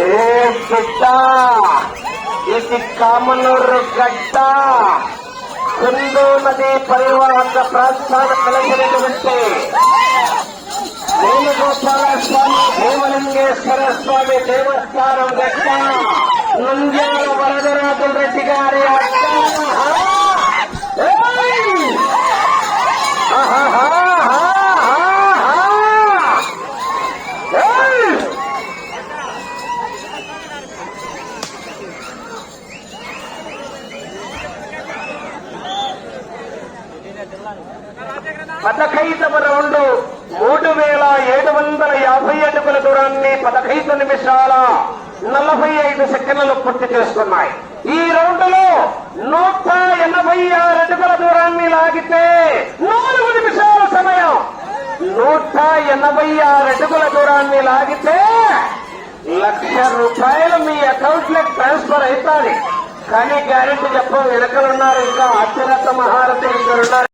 ఏ బిడ్డ ఇది కామనూరు గడ్డ సింధు నది పరివాహక ప్రాంతాలు కలిగినటువంటి వేణుగోపాల స్వామి భీమలింగేశ్వర స్వామి దేవస్థానం గడ్డ నుండి పదకైదవ రౌండ్ మూడు వేల ఏడు వందల యాభై అడుగుల దూరాన్ని పదకైదు నిమిషాల నలభై ఐదు సెకండ్లు పూర్తి చేసుకున్నాయి. ఈ రౌండ్లో నూట ఎనభై ఆరు అడుగుల దూరాన్ని లాగితే నాలుగు నిమిషాల సమయం. నూట ఎనభై ఆరు అడుగుల దూరాన్ని లాగితే లక్ష రూపాయలు మీ అకౌంట్లోకి ట్రాన్స్ఫర్ అవుతాయి. కానీ గ్యారెంటీ చెప్పం వెనకలున్నారు ఇంకా అత్యున్నత మహారథి ఇక్కడ ఉన్నారు